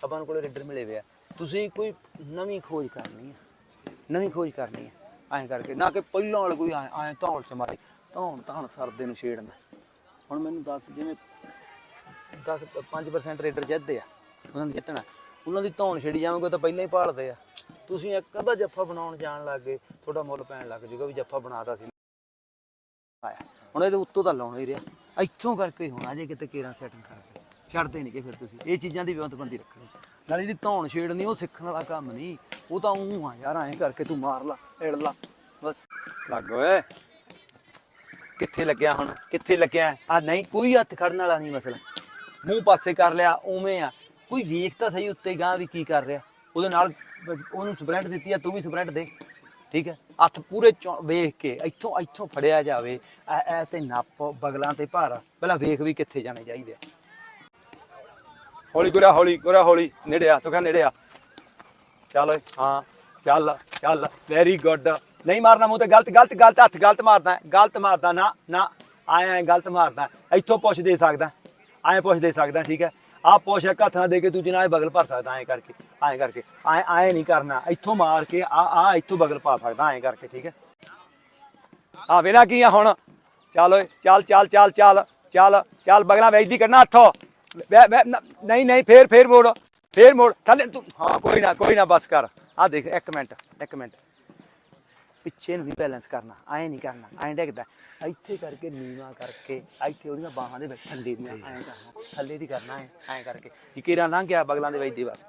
ਆਪਾਂ ਨੂੰ ਕੋਲ ਰੇਡਰ ਮਿਲੇ ਵੇ ਆ। ਤੁਸੀਂ ਕੋਈ ਨਵੀਂ ਖੋਜ ਕਰਨੀ ਹੈ ਨਵੀਂ ਖੋਜ ਕਰਨੀ ਹੈ ਐਂ ਕਰਕੇ। ਨਾ ਕਿ ਪਹਿਲਾਂ ਵਾਲਾ ਕੋਈ ਐਂ ਧੌਣ ਚ ਮਾਰੇ। ਧੌਣ ਧੌਣ ਸਰਦੇ ਨੂੰ ਛੇੜਨਾ ਹੁਣ ਮੈਨੂੰ ਦੱਸ, ਜਿਵੇਂ 10 5% ਰੇਡਰ ਜਿੱਤਦੇ ਆ। ਉਹਨਾਂ ਨੇ ਜਿੱਤਣਾ। ਉਹਨਾਂ ਦੀ ਧੌਣ ਛੇੜੀ ਜਾਵਾਂਗੇ ਤਾਂ ਪਹਿਲਾਂ ਹੀ ਭਾਲਦੇ ਆ। ਤੁਸੀਂ ਇੱਕ ਅੱਧਾ ਜੱਫਾ ਬਣਾਉਣ ਜਾਣ ਲੱਗ ਗਏ, ਤੁਹਾਡਾ ਮੁੱਲ ਪੈਣ ਲੱਗ ਜੂਗਾ ਵੀ ਜੱਫਾ ਬਣਾਤਾ ਸੀ। ਆਇਆ। ਹੁਣ ਇਹਦੇ ਉੱਤੋਂ ਤਾਂ ਲਾਉਣਾ ਹੀ ਰਿਹਾ। ਇੱਥੋਂ ਕਰਕੇ ਹੋਣਾ ਜੇ ਕਿਤੇ ਕੇਰਾਂ ਸੈਟਿੰਗ ਕਰਕੇ ਛੱਡਦੇ ਨਹੀਂ ਕਿ ਫਿਰ ਤੁਸੀਂ। ਇਹ ਚੀਜ਼ਾਂ ਦੀ ਵਿਉਂਤਬੰਦੀ ਰੱਖਣੀ। ਨਾਲ ਜਿਹੜੀ ਧੌਣ ਛੇੜਨੀ, ਉਹ ਸਿੱਖਣ ਵਾਲਾ ਕੰਮ ਨਹੀਂ ਉਹ ਤਾਂ ਉਹ ਆ ਯਾਰ, ਐਂ ਕਰਕੇ ਤੂੰ ਮਾਰ ਲਾ ਏੜ ਲਾ। ਬਸ। ਲੱਗ ਓਏ। ਕਿੱਥੇ ਲੱਗਿਆ ਹੁਣ? ਕਿੱਥੇ ਲੱਗਿਆ? ਆ ਨਹੀਂ, ਕੋਈ ਹੱਥ ਖੜਨ ਵਾਲਾ ਨਹੀਂ ਮਸਲਾ। ਮੂੰਹ ਪਾਸੇ ਕਰ ਲਿਆ, ਉਵੇਂ ਆ। ਕੋਈ ਵੇਖ ਤਾਂ ਸਹੀ ਉੱਤੇ ਗਾਂ ਵੀ ਕੀ ਕਰ ਰਿਹਾ। ਉਹਦੇ ਨਾਲ ਉਹਨੂੰ ਸਪ੍ਰਿੰਟ ਦਿੱਤੀ ਆ, ਤੂੰ ਵੀ ਸਪ੍ਰਿੰਟ ਦੇ। ਠੀਕ ਹੈ? ਹੱਥ ਪੂਰੇ ਚੌ- ਵੇਖ ਕੇ ਇੱਥੋਂ ਇੱਥੋਂ ਫੜਿਆ ਜਾਵੇ, ਐ ਐ ਤੇ ਨੱਪ ਬਗਲਾਂ ਤੇ ਭਾਰ। ਪਹਿਲਾਂ ਵੇਖ ਵੀ ਕਿੱਥੇ ਜਾਣੇ ਚਾਹੀਦੇ ਆ। ਹੌਲੀ ਗੁਰਾ ਹੌਲੀ ਗੁਰਾ ਹੌਲੀ। ਨੇੜੇ ਆ ਤੂੰ ਨੇੜੇ ਆ ਚੱਲ ਹਾਂ, ਚੱਲ ਚੱਲ। ਵੈਰੀ ਗੁੱਡ ਨਹੀਂ ਮਾਰਨਾ ਮੂੰਹ ਤੇ, ਗਲਤ ਗਲਤ ਗਲਤ ਹੱਥ, ਗਲਤ ਮਾਰਦਾ ਗਲਤ ਮਾਰਦਾ, ਨਾ ਨਾ। ਆਏ ਐ ਗਲਤ ਮਾਰਦਾ ਇੱਥੋਂ ਪੁੱਛ ਦੇ ਸਕਦਾ ਆਏ ਪੁੱਛ ਦੇ ਸਕਦਾ ਠੀਕ ਹੈ? ਆ ਪੁੱਛ ਇੱਕ ਹੱਥ ਨਾਲ ਦੇ ਕੇ ਦੂਜੇ ਨਾਲ ਬਗਲ ਭਰ ਸਕਦਾ ਐ ਕਰਕੇ। ਐ ਕਰਕੇ, ਐ ਐ ਨਹੀਂ ਕਰਨਾ। ਇੱਥੋਂ ਮਾਰ ਕੇ, ਆ ਆ ਇੱਥੋਂ ਬਗਲ ਪਾ ਸਕਦਾ, ਐ ਕਰਕੇ, ਠੀਕ ਹੈ? ਆ ਵੇਲਾ ਕੀ ਆ ਹੁਣ? ਚੱਲ ਓਏ, ਚੱਲ ਚੱਲ ਚੱਲ ਚੱਲ ਚੱਲ ਚੱਲ, ਬਗਲਾ ਵੇਚਦੀ ਕਰਨਾ ਹੱਥੋਂ। ਨਹੀਂ ਨਹੀਂ, ਫੇਰ ਫੇਰ ਮੋੜ ਫੇਰ ਮੋੜ। ਥੱਲੇ ਤੂੰ, ਹਾਂ, ਕੋਈ ਨਾ ਕੋਈ ਨਾ, ਬਸ ਕਰ। ਆ ਦੇਖ, ਇੱਕ ਮਿੰਟ ਇੱਕ ਮਿੰਟ। ਪਿੱਛੇ ਨੂੰ ਵੀ ਬੈਲੈਂਸ ਕਰਨਾ, ਐਂ ਨਹੀਂ ਕਰਨਾ, ਐਂ ਡਿੱਗਦਾ। ਇੱਥੇ ਕਰਕੇ ਨੀਵਾ ਕਰਕੇ, ਇੱਥੇ ਉਹਦੀਆਂ ਬਾਹਾਂ ਦੇ ਵਿੱਚ ਥੱਲੇ ਦੀਆਂ, ਐਂ ਕਰਨਾ। ਥੱਲੇ ਦੀ ਕਰਨਾ, ਐਂ ਐਂ ਕਰਕੇ। ਜਿਕੇਰਾ ਲੰਘ ਗਿਆ ਬਗਲਾਂ ਦੇ ਵਿੱਚ ਦੀ ਬਸ।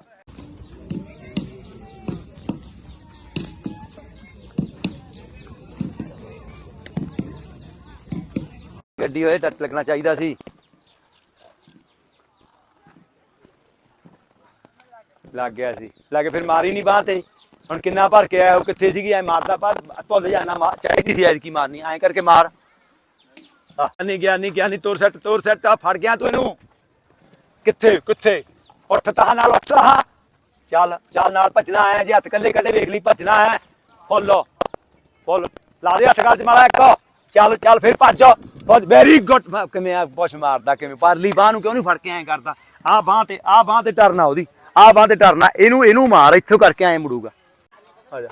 ਗੱਡੀ ਹੋਏ ਟੱਚ ਲੱਗਣਾ ਚਾਹੀਦਾ ਸੀ। ਲੱਗ ਗਿਆ ਸੀ। ਲੱਗ ਫਿਰ ਮਾਰੀ ਨਹੀਂ ਬਾਹ ਤੇ। ਹੁਣ ਕਿੰਨਾ ਭਰ ਕੇ ਆਇਆ, ਉਹ ਕਿੱਥੇ ਸੀਗੀ? ਐ ਮਾਰਦਾ ਪਾ ਭੁੱਲ ਜਾਣਾ ਚਾਹੀਦੀ ਸੀ ਐ ਕੀ ਮਾਰਨੀ, ਐ ਕਰਕੇ ਮਾਰ। ਆ ਨਹੀਂ ਗਿਆ ਨਹੀਂ ਗਿਆ, ਨਹੀਂ, ਤੋਰ ਸੱਟ ਤੋਰ ਸੱਟ ਆ ਫੜ ਗਿਆ ਤੂੰ ਇਹਨੂੰ। ਕਿੱਥੇ ਕਿੱਥੇ? ਉੱਠ ਤਾਂ ਨਾਲ, ਉੱਠ ਤਾਂ ਚੱਲ ਚੱਲ ਨਾਲ ਭੱਜਣਾ ਆਇਆ ਜੇ, ਹੱਥ ਕੱਲੇ ਕੱਢੇ, ਵੇਖ ਲਈ ਭੱਜਣਾ ਹੈ ਫੁੱਲ। ਫੁੱਲ। ਲਾ ਦੇ ਹੱਥ, ਗੱਲ ਚ ਮਾਰਾ ਇੱਕ। ਚੱਲ ਚੱਲ ਫਿਰ ਭੱਜ ਬਹੁਤ ਵੈਰੀ ਗੁੱਡ ਕਿਵੇਂ ਆ ਪੁਸ਼ ਮਾਰਦਾ ਕਿਵੇਂ? ਪਰਲੀ ਬਾਹ ਨੂੰ ਕਿਉਂ ਨਹੀਂ ਫੜ ਕੇ ਐਂ ਕਰਦਾ? ਆ ਬਾਹ ਤੇ, ਆ ਬਾਹ ਤੇ ਟਰਨਾ ਉਹਦੀ। ਆ ਬਾਹ ਤੇ ਟਰਨਾ। ਇਹਨੂੰ ਇਹਨੂੰ ਮਾਰ, ਇੱਥੋਂ ਕਰਕੇ ਐਂ ਮੁੜੂਗਾ। ਆ ਜਾ।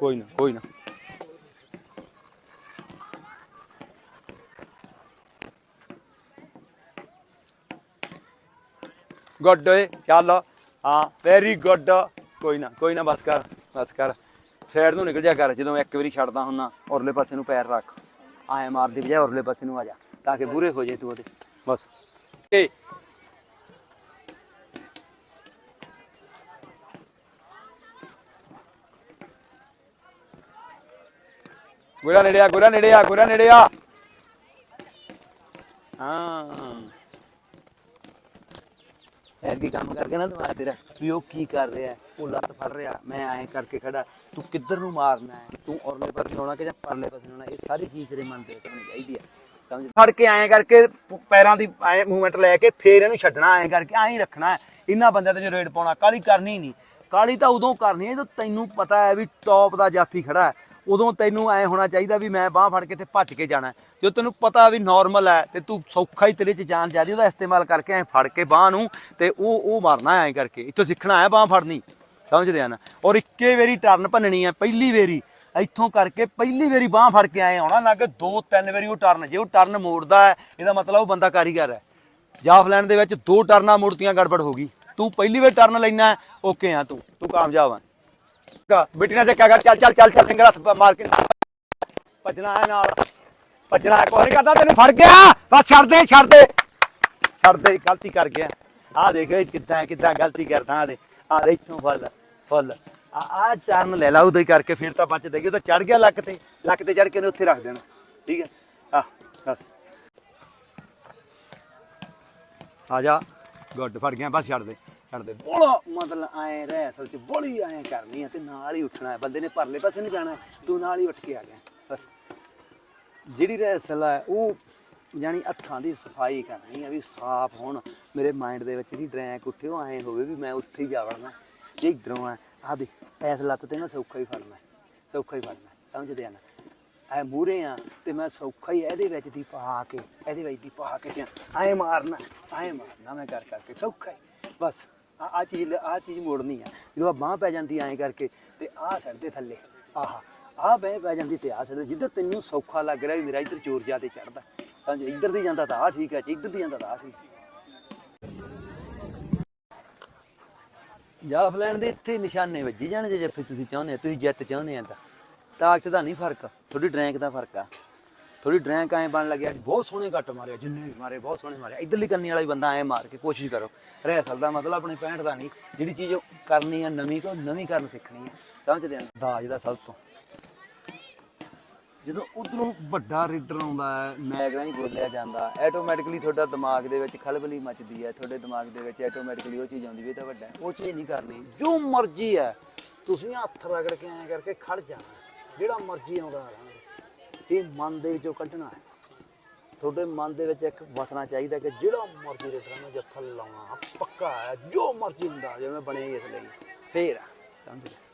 ਕੋਈ ਨਾ ਕੋਈ ਨਾ। ਗੁੱਡ ਓਏ ਚੱਲ। ਹਾਂ ਵੈਰੀ ਗੁੱਡ ਕੋਈ ਨਾ ਕੋਈ ਨਾ, ਬਸ ਕਰ ਬਸ ਕਰ। ਸਾਈਡ ਨੂੰ ਨਿਕਲ ਜਾ ਕਰ। ਜਦੋਂ ਇੱਕ ਵਾਰੀ ਛੱਡਦਾ ਹੁੰਨਾ ਔਰਲੇ ਪਾਸੇ ਨੂੰ ਪੈਰ ਰੱਖ। ਆਏ ਮਾਰਦੀ ਬਜਾਏ ਔਰਲੇ ਪਾਸੇ ਨੂੰ ਆ ਜਾ, ਤਾਂ ਕਿ ਬੁਰੇ ਹੋ ਜੇ ਤੂੰ ਉਹਦੇ। ਬਸ। ਏ। ਗੁਰਾ ਨੇੜੇ ਆ ਗੁਰਾ ਨੇੜੇ ਆ ਗੁਰਾ ਨੇੜੇ ਆ ਹਾਂ। ਐਡੀ ਕੰਮ ਕਰਕੇ ਨਾ ਦਿਮਾਗ ਤੇਰਾ ਵੀ ਉਹ ਕੀ ਕਰ ਰਿਹਾ ਉਹ ਲੱਤ ਫੜ ਰਿਹਾ, ਮੈਂ ਐਂ ਕਰਕੇ ਖੜਾ, ਤੂੰ ਕਿੱਧਰ ਨੂੰ ਮਾਰਨਾ ਹੈ, ਤੂੰ ਔਰਲੇ ਪਾਸੇ ਹੋਣਾ ਕਿ ਜਾਂ ਪਰਲੇ ਪਾਸੇ ਹੋਣਾ ਇਹ ਸਾਰੀ ਚੀਜ਼ ਤੇਰੇ ਮਨ ਦੇ ਵਿੱਚ ਹੋਣੀ ਚਾਹੀਦੀ ਹੈ, ਸਮਝ? ਫੜ ਕੇ ਐਂ ਕਰਕੇ ਪੈਰਾਂ ਦੀ ਐਂ ਮੂਵਮੈਂਟ ਲੈ ਕੇ ਫੇਰ ਇਹਨੂੰ ਛੱਡਣਾ, ਐਂ ਕਰਕੇ ਐਂ ਹੀ ਰੱਖਣਾ ਇਹਨਾਂ ਬੰਦਿਆਂ ਤੇ ਜੋ ਰੇਡ ਪਾਉਣਾ ਕਾਲੀ ਕਰਨੀ ਨਹੀਂ। ਕਾਲੀ ਤਾਂ ਉਦੋਂ ਕਰਨੀ ਹੈ ਜਦੋਂ ਤੈਨੂੰ ਪਤਾ ਹੈ ਵੀ ਟੌਪ ਦਾ ਜਾਫੀ ਖੜਾ ਹੈ। ਉਦੋਂ ਤੈਨੂੰ ਐ ਹੋਣਾ ਚਾਹੀਦਾ ਵੀ ਮੈਂ ਬਾਹ ਫੜ ਕੇ ਤੇ ਭੱਜ ਕੇ ਜਾਣਾ। ਹੈ। ਜਦੋਂ ਤੈਨੂੰ ਪਤਾ ਵੀ ਨਾਰਮਲ ਹੈ ਤੇ ਤੂੰ ਸੌਖਾ ਹੀ ਤੇਰੇ ਚ ਜਾਨ ਜਿਆਦੀ ਉਹਦਾ ਇਸਤੇਮਾਲ ਕਰਕੇ ਐ ਫੜ ਕੇ ਬਾਹ ਨੂੰ ਤੇ ਉਹ ਉਹ ਮਾਰਨਾ ਐ ਕਰਕੇ। ਇੱਥੋਂ ਸਿੱਖਣਾ ਹੈ ਬਾਹ ਫੜਨੀ। ਸਮਝਦੇ ਆ ਨਾ? ਔਰ ਇੱਕੇ ਵਾਰੀ ਟਰਨ ਭੰਨਣੀ ਹੈ, ਪਹਿਲੀ ਵਾਰੀ। ਇੱਥੋਂ ਕਰਕੇ ਪਹਿਲੀ ਵਾਰੀ ਬਾਹ ਫੜ ਕੇ ਆਏ ਆਉਣਾ, ਨਾ ਕਿ ਦੋ, ਤਿੰਨ ਵਾਰੀ ਉਹ ਟਰਨ ਜੇ ਉਹ ਟਰਨ ਮੋੜਦਾ ਹੈ, ਇਹਦਾ ਮਤਲਬ ਉਹ ਬੰਦਾ ਕਾਰੀਗਰ ਹੈ। ਜਾਫਲੈਂਡ ਦੇ ਵਿੱਚ ਦੋ ਟਰਨਾਂ ਮੁੜਤੀਆਂ, ਗੜਬੜ ਹੋ ਗਈ। ਤੂੰ ਪਹਿਲੀ ਵਾਰ ਟਰਨ ਲੈਣਾ ਓਕੇ ਆ ਤੂੰ ਤੂੰ ਕਾਮਯਾਬ ਆ। ਬਿਟੀ ਨਾਲ ਚੱਕਾ ਕਰ ਚੱਲ ਚੱਲ ਚੱਲ ਚੱਲ ਸਿੰਗਲ ਹੱਥ ਮਾਰ ਕੇ। ਭੱਜਣਾ ਹੈ ਨਾਲ। ਭੱਜਣਾ ਹੈ, ਕੋਈ ਨਹੀਂ ਕਰਦਾ ਤੈਨੂੰ। ਫੜ ਗਿਆ। ਬਸ ਛੱਡ ਦੇ ਛੱਡ ਦੇ। ਛੱਡ ਦੇ ਗਲਤੀ ਕਰ ਗਿਆ। ਆ ਦੇਖ ਕਿੱਦਾਂ ਕਿੱਦਾਂ ਗਲਤੀ ਕਰਦਾ ਆ ਦੇ। ਆ ਦੇ ਇੱਥੋਂ ਫੁੱਲ ਫੁੱਲ। ਆ ਚਰਨ ਲੈ ਲਾ ਉਦੋਂ ਕਰਕੇ ਫਿਰ ਤਾਂ ਬਚ ਦੇਗੀ ਉਹ ਤਾਂ ਚੜ ਗਿਆ ਲੱਕ ਤੇ। ਲੱਕ ਤੇ ਚੜ ਕੇ ਉਹਨੇ ਉੱਥੇ ਰੱਖ ਦੇਣਾ। ਠੀਕ ਹੈ? ਆ ਬਸ। ਆ ਜਾ। ਗੁੱਡ ਫੜ ਗਿਆ। ਬਸ ਛੱਡ ਦੇ। ਛੱਡ ਦੇ ਬੋਲਾ। ਮਤਲਬ ਐ ਰਹਿ ਅਸਲ ਚ ਬੋਲੀ ਐ ਕਰਨੀ ਆ ਤੇ ਨਾਲ ਹੀ ਉੱਠਣਾ ਹੈ। ਬੰਦੇ ਨੇ ਪਰਲੇ ਪਾਸੇ ਨਹੀਂ ਜਾਣਾ ਤੂੰ ਨਾਲ ਹੀ ਉੱਠ ਕੇ ਆ ਗਿਆ। ਬਸ। ਜਿਹੜੀ ਰਹਿਸਲ ਹੈ ਉਹ ਯਾਨੀ ਹੱਥਾਂ ਦੀ ਸਫ਼ਾਈ ਕਰਨੀ ਆ ਵੀ ਸਾਫ਼ ਹੋਣ। ਮੇਰੇ ਮਾਈਂਡ ਦੇ ਵਿੱਚ ਜਿਹੜੀ ਡਰੈਂਕ ਉੱਠੇ, ਉਹ ਐ ਹੋਵੇ ਵੀ ਮੈਂ ਉੱਥੇ ਹੀ ਜਾ ਵੜਨਾ। ਜੇ ਇਧਰੋਂ ਆ ਆ ਦੇ ਐਸ ਲੱਤ ਤੇ ਮੈਂ ਸੌਖਾ ਹੀ ਫੜਨਾ ਸੌਖਾ ਹੀ ਫੜਨਾ ਸਮਝਦੇ ਆ ਨਾ? ਐ ਮੂਰੇ ਆ ਤੇ ਮੈਂ ਸੌਖਾ ਹੀ ਇਹਦੇ ਵਿੱਚ ਦੀ ਪਾ ਕੇ, ਇਹਦੇ ਵਿੱਚ ਦੀ ਪਾ ਕੇ ਤੇ ਐ ਮਾਰਨਾ ਐ ਮਾਰਨਾ, ਮੈਂ ਕਰ ਕਰਕੇ। ਸੌਖਾ ਹੀ। ਬਸ। ਆ ਆ ਚੀਜ਼ ਆ ਚੀਜ਼ ਮੋੜਨੀ ਆ। ਜਦੋਂ ਆ ਬਾਹ ਪੈ ਜਾਂਦੀ ਐ ਕਰਕੇ ਤੇ ਆ ਸੜਦੇ ਥੱਲੇ, ਆਹਾ ਆ ਬਹਿ ਪੈ ਜਾਂਦੀ ਤੇ ਆ ਸੜਦੇ ਜਿੱਧਰ ਤੈਨੂੰ ਸੌਖਾ ਲੱਗ ਰਿਹਾ ਵੀ ਮੇਰਾ ਇੱਧਰ ਚੋਰ ਜਾ ਤੇ ਚੜਦਾ ਤਾਂ ਜੇ ਇੱਧਰ ਦੀ ਜਾਂਦਾ ਤਾਂ ਆ ਠੀਕ ਹੈ ਜੇ ਇੱਧਰ ਦੀ ਜਾਂਦਾ ਤਾਂ ਆ ਠੀਕ। ਲੈਣ ਦੇ ਇੱਥੇ ਨਿਸ਼ਾਨੇ ਵੱਜੀ ਜਾਣ ਜੇ ਫਿਰ ਤੁਸੀਂ ਚਾਹੁੰਦੇ ਹੋ ਤੁਸੀਂ ਜਿੱਤ ਚਾਹੁੰਦੇ ਆ ਤਾਂ। ਤਾਕਤ ਦਾ ਨਹੀਂ ਫ਼ਰਕ, ਤੁਹਾਡੀ ਡਰੈਂਕ ਦਾ ਫ਼ਰਕ ਆ। ਥੋੜੀ ਡਰੈਂਕ ਐ ਬਣ ਲੱਗਿਆ ਬਹੁਤ ਸੋਹਣੇ ਘੱਟ ਮਾਰਿਆ ਜਿੰਨੇ ਵੀ ਮਾਰੇ, ਬਹੁਤ ਸੋਹਣੇ ਮਾਰੇ। ਇਧਰਲੀ ਕੰਨੀ ਵਾਲਾ ਵੀ ਬੰਦਾ ਐ ਮਾਰ ਕੇ ਕੋਸ਼ਿਸ਼ ਕਰੋ। ਰਹਿ ਸਕਦਾ, ਮਤਲਬ ਆਪਣੇ 65 ਦਾ ਨਹੀਂ। ਜਿਹੜੀ ਚੀਜ਼ ਉਹ ਕਰਨੀ ਆ, ਨਵੀਂ ਤੋਂ ਨਵੀਂ ਕਰਨ ਸਿੱਖਣੀ ਆ। ਸਮਝਦੇ ਆ ਦਾਜ ਦਾ ਸਭ ਤੋਂ। ਜਦੋਂ ਉਧਰੋਂ ਵੱਡਾ ਰੀਡਰ ਆਉਂਦਾ ਹੈ ਮੈਗਰਾ ਹੀ ਬੋਲਿਆ ਜਾਂਦਾ ਆਟੋਮੈਟਿਕਲੀ ਤੁਹਾਡਾ ਦਿਮਾਗ ਦੇ ਵਿੱਚ ਖਲਬਲੀ ਮਚਦੀ ਹੈ, ਤੁਹਾਡੇ ਦਿਮਾਗ ਦੇ ਵਿੱਚ ਆਟੋਮੈਟਿਕਲੀ ਉਹ ਚੀਜ਼ ਆਉਂਦੀ ਵੀ ਤਾਂ ਵੱਡਾ ਉਹ ਚੀਜ਼ ਨਹੀਂ ਕਰਨੀ। ਜੋ ਮਰਜ਼ੀ ਹੈ, ਤੁਸੀਂ ਹੱਥ ਰਗੜ ਕੇ ਐਂ ਕਰਕੇ ਖੜ ਜਾਣਾ। ਜਿਹੜਾ ਮਰਜ਼ੀ ਆਉਂਦਾ ਰਹਿਣਾ। ਇਹ ਮਨ ਦੇ ਵਿੱਚੋਂ ਕੱਢਣਾ ਹੈ। ਤੁਹਾਡੇ ਮਨ ਦੇ ਵਿੱਚ ਇੱਕ ਵਸਣਾ ਚਾਹੀਦਾ ਕਿ ਜਿਹੜਾ ਮਰਜ਼ੀ ਰੀਡਰ ਨੂੰ ਜੱਫਾ ਲਾਉਣਾ, ਪੱਕਾ ਹੈ, ਜੋ ਮਰਜ਼ੀ ਹੁੰਦਾ, ਜਿਵੇਂ ਬਣੇ ਇਸ ਲਈ। ਫੇਰ ਸਮਝ ਗਏ?